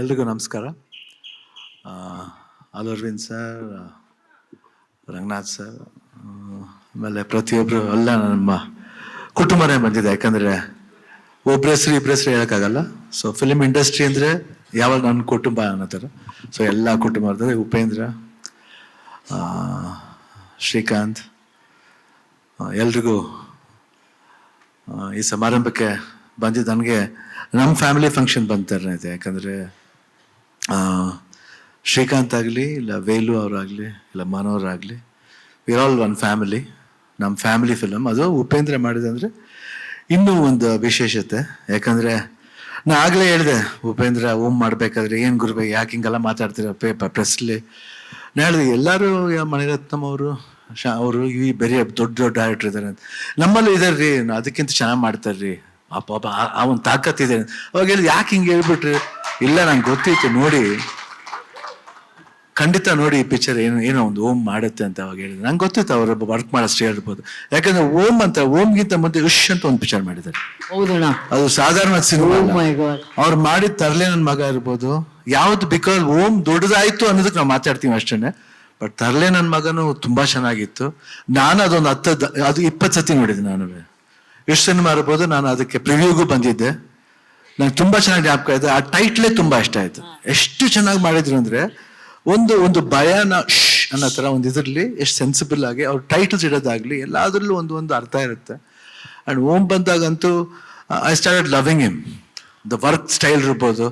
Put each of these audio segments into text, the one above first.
ಎಲ್ರಿಗೂ ನಮಸ್ಕಾರ. ಅಲ್ ಸರ್ ರಂಗನಾಥ್ ಸರ್ ಆಮೇಲೆ ಪ್ರತಿಯೊಬ್ಬರು ಎಲ್ಲ ನಮ್ಮ ಕುಟುಂಬನೇ ಬಂದಿದೆ. ಯಾಕಂದರೆ ಒಬ್ಬರ ಹೆಸರು ಇಬ್ಬರ ಹೆಸರು ಹೇಳೋಕ್ಕಾಗಲ್ಲ. ಸೊ ಫಿಲಿಮ್ ಇಂಡಸ್ಟ್ರಿ ಅಂದರೆ ಯಾವಾಗ ನನ್ನ ಕುಟುಂಬ ಅನ್ನೋತಾರೆ ಸೊ ಎಲ್ಲ ಕುಟುಂಬ ಇರ್ತದೆ ಉಪೇಂದ್ರ ಶ್ರೀಕಾಂತ್ ಎಲ್ರಿಗೂ ಈ ಸಮಾರಂಭಕ್ಕೆ ಬಂದಿದ್ದು ನನಗೆ ನಮ್ಮ ಫ್ಯಾಮಿಲಿ ಫಂಕ್ಷನ್ ಬಂತಾರೆ ಯಾಕಂದರೆ ಶ್ರೀಕಾಂತ್ ಆಗಲಿ, ಇಲ್ಲ ವೇಲು ಅವರಾಗಲಿ, ಇಲ್ಲ ಮನೋರಾಗಲಿ ವಿರ್ ಆಲ್ ಒನ್ ಫ್ಯಾಮಿಲಿ ನಮ್ಮ ಫ್ಯಾಮಿಲಿ ಫಿಲಮ್ ಅದು ಉಪೇಂದ್ರ ಮಾಡಿದಂದರೆ ಇನ್ನೂ ಒಂದು ವಿಶೇಷತೆ. ಯಾಕಂದರೆ ನಾ ಆಗಲೇ ಹೇಳಿದೆ, ಉಪೇಂದ್ರ ಓಮ್ ಮಾಡಬೇಕಾದ್ರೆ ಏನು ಗುರುಬೇ ಯಾಕೆ ಹಿಂಗೆಲ್ಲ ಮಾತಾಡ್ತೀರ ಪೇಪರ್ ಪ್ರೆಸ್ಲಿ ನಾ ಹೇಳಿದೆ, ಎಲ್ಲರೂ ಯಾ- ಮಣಿರತ್ನಂ ಅವರು ಶಾ, ಅವರು, ಈ ಬೇರೆ ದೊಡ್ಡ ದೊಡ್ಡ ಡೈರೆಕ್ಟರ್ ಇದ್ದಾರೆ ಅಂತ. ನಮ್ಮಲ್ಲೂ ಇದ್ದಾರೆ ರೀ ಅದಕ್ಕಿಂತ ಚೆನ್ನಾಗಿ ಮಾಡ್ತಾರೆ ರೀ ಆ ಪಾಪ ಆ- ಒಂದು ತಾಕತ್ತಿದೆ ಅವಾಗ ಹೇಳಿದ್, ಯಾಕೆ ಹಿಂಗೆ ಹೇಳ್ಬಿಟ್ರಿ? ಇಲ್ಲ ನಂಗೆ ಗೊತ್ತಿತ್ತು ನೋಡಿ. ಖಂಡಿತ ನೋಡಿ ಈ ಪಿಕ್ಚರ್ ಏನು ಏನೋ ಒಂದು ಓಮ್ ಮಾಡುತ್ತೆ ಅಂತ ಅವಾಗ ಹೇಳಿದ್ರು. ನಂಗೆ ಗೊತ್ತಿತ್ತು ಅವರು ವರ್ಕ್ ಮಾಡೋಷ್ಟು ಹೇಳ್ಬೋದು. ಯಾಕಂದ್ರೆ ಓಮ್ ಅಂತ ಓಮ್ಗಿಂತ ಮುಂದೆ ಉಶ್ ಅಂತ ಒಂದು ಪಿಕ್ಚರ್ ಮಾಡಿದ್ದಾರೆ. ಅದು ಸಾಧಾರಣ ಸಿನಿಮಾ Oh. ಅವ್ರು ಮಾಡಿದ ತರಲೆ ನನ್ನ ಮಗ ಇರ್ಬೋದು. ಯಾವ್ದು ಬಿಕಾಸ್ ಓಮ್ ದೊಡ್ಡದಾಯ್ತು ಅನ್ನೋದಕ್ಕೆ ನಾವು ಮಾತಾಡ್ತೀವಿ ಅಷ್ಟೇ ಬಟ್ ತರಲೆ ನನ್ನ ಮಗನು ತುಂಬಾ ಚೆನ್ನಾಗಿತ್ತು. ನಾನು ಅದೊಂದು ಹತ್ತದ ಅದು ಇಪ್ಪತ್ತು ಸತಿ ನೋಡಿದೆ ನಾನು ಯಶ್ ಸಿನಿಮಾ ಇರ್ಬೋದು ನಾನು ಅದಕ್ಕೆ ಪ್ರಿವ್ಯೂಗೂ ಬಂದಿದ್ದೆ. ನಂಗೆ ತುಂಬಾ ಚೆನ್ನಾಗಿ ಜ್ಞಾಪಕ ಇದೆ ಆ ಟೈಟ್ಲೇ ತುಂಬಾ ಇಷ್ಟ ಆಯ್ತು. ಎಷ್ಟು ಚೆನ್ನಾಗಿ ಮಾಡಿದ್ರು ಅಂದ್ರೆ ಒಂದು ಒಂದು ಭಯನ ಶ್ ಅನ್ನೋ ತರ ಒಂದು ಇದರಲ್ಲಿ ಎಷ್ಟು ಸೆನ್ಸಿಬಲ್ ಆಗಿ ಅವ್ರ ಟೈಟಲ್ಸ್ ಇಡೋದಾಗ್ಲಿ ಎಲ್ಲಾದ್ರಲ್ಲೂ ಒಂದು ಒಂದು ಅರ್ಥ ಇರುತ್ತೆ. ಅಂಡ್ ಓಮ್ ಬಂದಾಗಂತೂ I start loving him the work style ಇರ್ಬೋದು.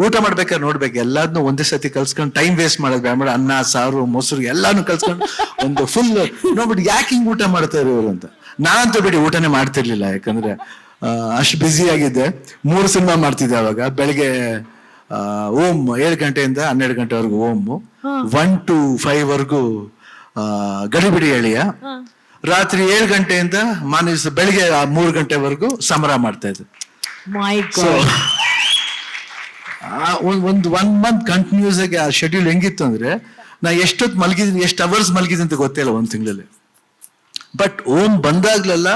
ಊಟ ಮಾಡ್ಬೇಕಾದ್ರೆ ನೋಡ್ಬೇಕು. ಎಲ್ಲಾದ್ನೂ ಒಂದೇ ಸತಿ ಕಲ್ಸ್ಕೊಂಡು ಟೈಮ್ ವೇಸ್ಟ್ ಮಾಡೋದು ಬೇಡ. ಅನ್ನ ಸಾರು ಮೊಸರು ಎಲ್ಲಾನು ಕಲ್ಸ್ಕೊಂಡು ಒಂದು ಫುಲ್ ನೋಡ್ಬಿಟ್ಟು ಯಾಕೆ ಹಿಂಗೆ ಊಟ ಮಾಡ್ತಾ ಇರೋರು ಅಂತ. ನಾನಂತೂ ಬಿಡಿ ಊಟನೇ ಮಾಡ್ತಿರ್ಲಿಲ್ಲ. ಯಾಕಂದ್ರೆ ಅಷ್ಟು ಬ್ಯುಸಿ ಆಗಿದ್ದೆ. ಮೂರು ಸಿನಿಮಾ ಮಾಡ್ತಿದ್ದೆ ಅವಾಗ. ಬೆಳಿಗ್ಗೆ ಓಮ್ ಏಳು ಗಂಟೆಯಿಂದ ಹನ್ನೆರಡು ಗಂಟೆವರೆಗೂ ಓಮ್ ಒನ್ ಟು ಫೈವ್ ವರೆಗೂ ಗಡಿಬಿಡಿ ಎಳೆಯ. ರಾತ್ರಿ ಏಳು ಗಂಟೆಯಿಂದ ಮಾನ್ಯ ಬೆಳಿಗ್ಗೆ ಮೂರು ಗಂಟೆವರೆಗೂ ಸಮರ ಮಾಡ್ತಾ ಇದ್ದೆ. ಒಂದು ಒನ್ ಮಂತ್ ಕಂಟಿನ್ಯೂಸ್ ಆಗಿ ಆ ಶೆಡ್ಯೂಲ್ ಹೆಂಗಿತ್ತು ಅಂದ್ರೆ ನಾ ಎಷ್ಟೊತ್ತು ಮಲಗಿದ್ದೀನಿ ಎಷ್ಟು ಅವರ್ಸ್ ಮಲಗಿದ್ದೀನಿ ಅಂತ ಗೊತ್ತಿಲ್ಲ ಒಂದು ತಿಂಗಳಲ್ಲಿ. ಬಟ್ ಓಮ್ ಬಂದಾಗ್ಲೆಲ್ಲ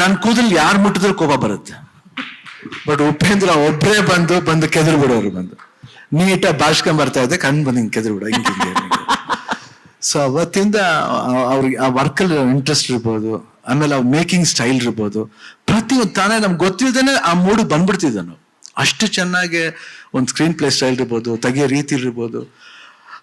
ನನ್ನ ಕೂದಲು ಯಾರು ಮುಟ್ಟಿದ್ರು ಕೋಪ ಬರುತ್ತೆ. ಬಟ್ ಉಪೇಂದ್ರ ಒಬ್ಬರೇ ಬಂದು ಬಂದು ಕೆದರು ಬಿಡೋರು ಬಂದು. ನೀಟಾಗಿ ಬಾಳ್ಸ್ಕೊಂಡ್ ಬರ್ತಾ ಇದ್ದೆ, ಕಣ್ ಬಂದು ಹಿಂಗೆ ಕೆದರು ಬಿಡೋ ಸೊ ಅವತ್ತಿಂದ ಅವ್ರಿಗೆ ಆ ವರ್ಕಲ್ಲಿ ಇಂಟ್ರೆಸ್ಟ್ ಇರ್ಬೋದು, ಆಮೇಲೆ ಅವ್ರ ಮೇಕಿಂಗ್ ಸ್ಟೈಲ್ ಇರ್ಬೋದು. ಪ್ರತಿಯೊಂದು ತಾನೇ ನಮ್ಗೆ ಗೊತ್ತಿಲ್ಲದೇನೆ ಆ ಮೂಡ್ ಬಂದ್ಬಿಡ್ತಿದ್ದ ನಾವು. ಅಷ್ಟು ಚೆನ್ನಾಗಿ ಒಂದು ಸ್ಕ್ರೀನ್ ಪ್ಲೇ ಸ್ಟೈಲ್ ಇರ್ಬೋದು, ತೆಗೆಯೋ ರೀತಿ ಇರ್ಬೋದು.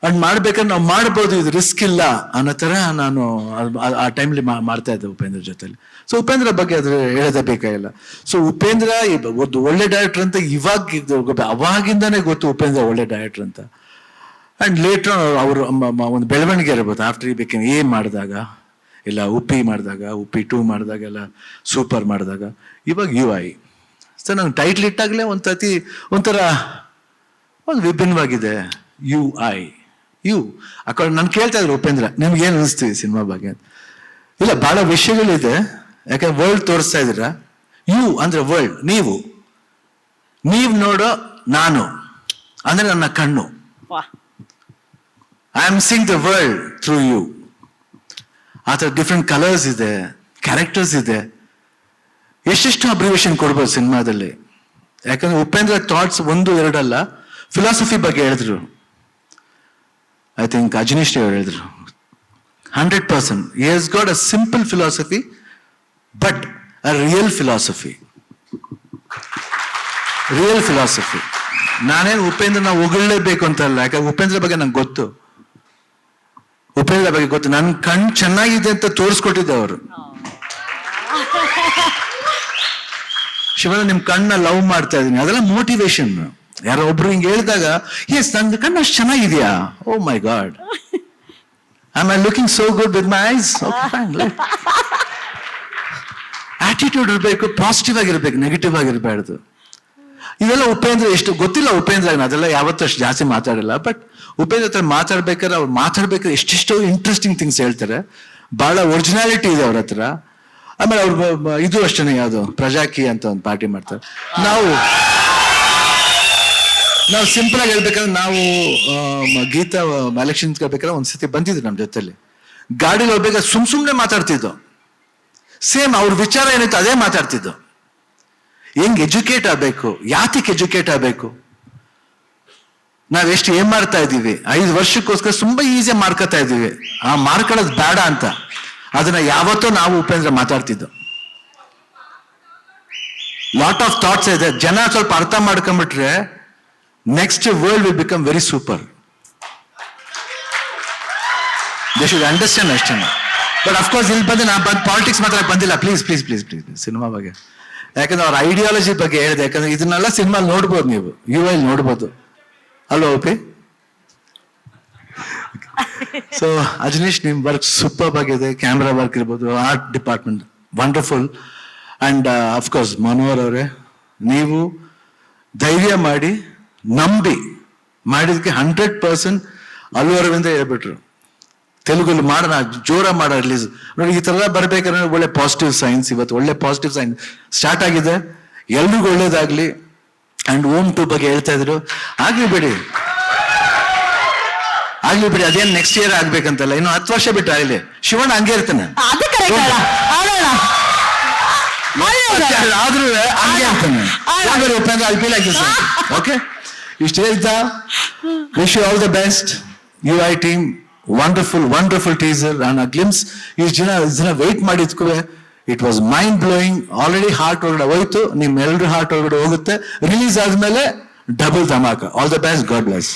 ಅಂಡ್ ಮಾಡ್ಬೇಕಾದ್ರೆ ನಾವು ಮಾಡ್ಬೋದು, ಇದು ರಿಸ್ಕ್ ಇಲ್ಲ ಅನ್ನೋ ಥರ ನಾನು ಆ- ಟೈಮ್ಲಿ ಮಾಡ್ತಾ ಇದ್ದೆ ಉಪೇಂದ್ರ ಜೊತೆಲಿ. ಸೊ ಉಪೇಂದ್ರ ಬಗ್ಗೆ ಅದ್ರ ಹೇಳೋದೇ ಬೇಕಾಗಿಲ್ಲ. ಸೊ ಉಪೇಂದ್ರ ಒಂದು ಒಳ್ಳೆ ಡೈರೆಕ್ಟರ್ ಅಂತ ಇವಾಗ ಅವಾಗಿಂದಾನೇ ಗೊತ್ತು ಉಪೇಂದ್ರ ಒಳ್ಳೆ ಡೈರೆಕ್ಟರ್ ಅಂತ. ಅಂಡ್ ಲೇಟರ್ ಅವರು ಒಂದು ಬೆಳವಣಿಗೆ ಇರ್ಬೋದು. ಆಫ್ಟರ್ ಈ ಬೇಕೇನು ಏನ್ ಮಾಡಿದಾಗ, ಇಲ್ಲ ಉಪ್ಪಿ ಮಾಡಿದಾಗ, ಉಪ್ಪಿ ಟೂ ಮಾಡಿದಾಗ ಎಲ್ಲ ಸೂಪರ್ ಮಾಡಿದಾಗ, ಇವಾಗ ಯು ಐ ಸೊ ನಂಗೆ ಟೈಟ್ಲ್ ಇಟ್ಟಾಗಲೇ ಒಂದು ಸರ್ತಿ ಒಂಥರ ಒಂದು ವಿಭಿನ್ನವಾಗಿದೆ. ಯು ಐ ಯು ಅಕ್ಕ ನಾನು ಕೇಳ್ತಾ ಇದ್ರು ಉಪೇಂದ್ರ. ನಿಮ್ಗೆ ಏನು ಅನಿಸ್ತೀವಿ ಸಿನಿಮಾ ಬಗ್ಗೆ ಇಲ್ಲ ಬಹಳ ವಿಷಯಗಳಿದೆ. ಯಾಕಂದ್ರೆ ವರ್ಲ್ಡ್ ತೋರಿಸ್ತಾ ಇದ್ದೀರಾ? ಯು ಅಂದ್ರೆ ವರ್ಲ್ಡ್ ನೀವು. ನೀವು ನೋಡೋ ನಾನು. ಅಂದ್ರೆ ನನ್ನ ಕಣ್ಣು. I am seeing the world through you ಆ ಥರ ಡಿಫ್ರೆಂಟ್ ಕಲರ್ಸ್ ಇದೆ ಕ್ಯಾರೆಕ್ಟರ್ಸ್ ಇದೆ. ಎಷ್ಟೆಷ್ಟು ಅಬ್ರಿವೇಷನ್ ಕೊಡ್ಬೋದು ಸಿನಿಮಾದಲ್ಲಿ. ಯಾಕಂದ್ರೆ ಉಪೇಂದ್ರ ಥಾಟ್ಸ್ ಒಂದು ಎರಡಲ್ಲ. ಫಿಲಾಸಫಿ ಬಗ್ಗೆ ಹೇಳಿದ್ರು. ಐ ಥಿಂಕ್ ಅಜನೀಶ್ ಅವ್ರು ಹೇಳಿದ್ರು. Hundred percent he has got a simple philosophy but a real philosophy real philosophy ನಾನೇನು ಉಪೇಂದ್ರ ನಾವು ಹೊಗಳಲೇಬೇಕು ಅಂತ ಅಲ್ಲ ಯಾಕಂದ್ರೆ ಉಪೇಂದ್ರ ಬಗ್ಗೆ ನಂಗೆ ಗೊತ್ತು. ಉಪೇಂದ್ರ ಬಗ್ಗೆ ಗೊತ್ತು. ನನ್ನ ಕಣ್ ಚೆನ್ನಾಗಿದೆ ಅಂತ ತೋರಿಸ್ಕೊಟ್ಟಿದ್ದೆ ಅವರು. ಶಿವನ ನಿಮ್ ಕಣ್ಣ ಲವ್ ಮಾಡ್ತಾ ಇದ್ದೀನಿ ಅದೆಲ್ಲ ಮೋಟಿವೇಶನ್ ಯಾರೋ ಒಬ್ರು ಹಿಂಗೆ ಹೇಳಿದಾಗ ಎಸ್ ನನ್ನ ಕಣ್ಣು ಅಷ್ಟು ಚೆನ್ನಾಗಿದೆಯಾ? ಓ my god I I looking so good with my eyes attitude ಇರಬೇಕು ಪಾಸಿಟಿವ್ ಆಗಿರ್ಬೇಕು ನೆಗೆಟಿವ್ ಆಗಿರ್ಬಾರ್ದು. ಇವೆಲ್ಲ ಉಪೇಂದ್ರ ಎಷ್ಟು ಗೊತ್ತಿಲ್ಲ ಉಪೇಂದ್ರ ಅದೆಲ್ಲ ಯಾವತ್ತೂ ಅಷ್ಟು ಜಾಸ್ತಿ ಮಾತಾಡಲ್ಲ. ಬಟ್ ಉಪೇಂದ್ರ ಹತ್ರ ಮಾತಾಡ್ಬೇಕಾದ್ರೆ ಅವ್ರು ಮಾತಾಡ್ಬೇಕಾದ್ರೆ ಎಷ್ಟೆಷ್ಟೋ ಇಂಟ್ರೆಸ್ಟಿಂಗ್ ಥಿಂಗ್ಸ್ ಹೇಳ್ತಾರೆ. ಬಹಳ ಒರಿಜಿನಾಲಿಟಿ ಇದೆ ಅವ್ರ ಹತ್ರ. ಆಮೇಲೆ ಅವ್ರ ಇದು ಅಷ್ಟೇ ಯಾವುದು ಪ್ರಜಾಕಿ ಅಂತ ಒಂದು ಪಾರ್ಟಿ ಮಾಡ್ತಾರೆ. ನಾವು ನಾವು ಸಿಂಪಲ್ ಆಗಿ ಹೇಳ್ಬೇಕಂದ್ರೆ ನಾವು ಗೀತಾ ಎಲೆಕ್ಷನ್ಸ್ ಬೇಕಾದ್ರೆ ಒಂದ್ಸತಿ ಬಂದಿದ್ರು ನಮ್ಮ ಜೊತೆಲಿ. ಗಾಡಿಲಿ ಹೋಗ್ಬೇಕಾದ್ರೆ ಸುಮ್ ಸುಮ್ನೆ ಮಾತಾಡ್ತಿದ್ದು. ಸೇಮ್ ಅವ್ರ ವಿಚಾರ ಏನಿತ್ತು ಅದೇ ಮಾತಾಡ್ತಿದ್ದು. ಹೆಂಗ್ ಎಜುಕೇಟ್ ಆಗಬೇಕು? ಯಾತಕ್ಕೆ ಎಜುಕೇಟ್ ಆಗಬೇಕು? ನಾವ್ ಎಷ್ಟು ಏನ್ ಮಾಡ್ತಾ ಇದೀವಿ ಐದು ವರ್ಷಕ್ಕೋಸ್ಕರ ತುಂಬಾ ಈಸಿ ಮಾಡ್ಕೊತಾ ಇದೀವಿ ಆ ಮಾಡ್ಕೊಳ್ಳೋದು ಬೇಡ ಅಂತ. ಅದನ್ನ ಯಾವತ್ತೋ ನಾವು ಉಪೇಂದ್ರ ಮಾತಾಡ್ತಿದ್ದು. ಲಾಟ್ ಆಫ್ ಥಾಟ್ಸ್ ಇದೆ. ಜನ ಸ್ವಲ್ಪ ಅರ್ಥ ಮಾಡ್ಕೊಂಡ್ಬಿಟ್ರೆ next world will become very super they should understand ಅಷ್ಟೇ ಬಟ್ ಅಫ್ಕೋರ್ಸ್ ಇಲ್ಲಿ ಬಂದು ನಾ ಬಂದು ಪಾಲಿಟಿಕ್ಸ್ ಮಾತ್ರ ಬಂದಿಲ್ಲ? Please please please please cinema ಬಗ್ಗೆ. ಯಾಕಂದ್ರೆ ಅವ್ರ ಐಡಿಯಾಲಜಿ ಬಗ್ಗೆ ಹೇಳಿದೆ. ಯಾಕಂದ್ರೆ ಇದನ್ನೆಲ್ಲ ಸಿನಿಮಾ ನೋಡ್ಬೋದು ನೀವು. ಯು ಐ ನೋಡ್ಬೋದು. ಅಲ್ವಾ ಓಪಿ ಸೊ ಅಜನೀಶ್, ನಿಮ್ ವರ್ಕ್ ಸೂಪರ್ ಆಗಿದೆ. ಕ್ಯಾಮ್ರಾ ವರ್ಕ್ ಇರ್ಬೋದು. Art department wonderful and of course Manohar ಅವರೇ, ನೀವು ಧೈರ್ಯ ಮಾಡಿ ನಂಬಿ ಮಾಡಿದಕ್ಕೆ ಹಂಡ್ರೆಡ್ ಪರ್ಸೆಂಟ್ ಅಲ್ಲು ಅರವಿಂದ ಹೇಳ್ಬಿಟ್ರು. ತೆಲುಗಲ್ಲಿ ಮಾಡೋಣ ಜೋರ ಮಾಡೋ ರಿಲೀಸ್ ನೋಡಿ ಈ ತರ ಬರಬೇಕಂದ್ರೆ ಒಳ್ಳೆ ಪಾಸಿಟಿವ್ ಸೈನ್ಸ್ ಇವತ್ತು ಒಳ್ಳೆ ಪಾಸಿಟಿವ್ ಸೈನ್ಸ್ ಸ್ಟಾರ್ಟ್ ಆಗಿದೆ. ಎಲ್ರಿಗೂ ಒಳ್ಳೇದಾಗಲಿ. ಆ್ಯಂಡ್ ಓಮ್ ಟು ಬಗ್ಗೆ ಹೇಳ್ತಾ ಇದ್ರು. ಆಗ್ಲಿ ಬಿಡಿ. ಆಗ್ಲಿ ಬಿಡಿ ಅದೇನ್ ನೆಕ್ಸ್ಟ್ ಇಯರ್ ಆಗ್ಬೇಕಂತಲ್ಲ. ಇನ್ನು ಹತ್ತು ವರ್ಷ ಬಿಟ್ಟು ಆಗ್ಲಿ. ಶಿವಣ್ಣ ಹಂಗೆ ಇರ್ತಾನೆ. ಆದ್ರೂ ಹಂಗೆ ಇರ್ತಾನೆ. ಓಕೆ ಇಷ್ಟು ಹೇಳ್ತಾ wish you all the best U I team wonderful wonderful teaser and glimpse ಇಷ್ಟು ಜನ ಜನ wait ಮಾಡಿದ್ಕೂ it was mind blowing already heart ಒಳಗಡೆ ಹೋಯ್ತು. ನಿಮ್ಮ ಎಲ್ಲರೂ ಹಾರ್ಟ್ ಒಳಗಡೆ ಹೋಗುತ್ತೆ. ರಿಲೀಸ್ ಆದ್ಮೇಲೆ double dhamaka. All the best god bless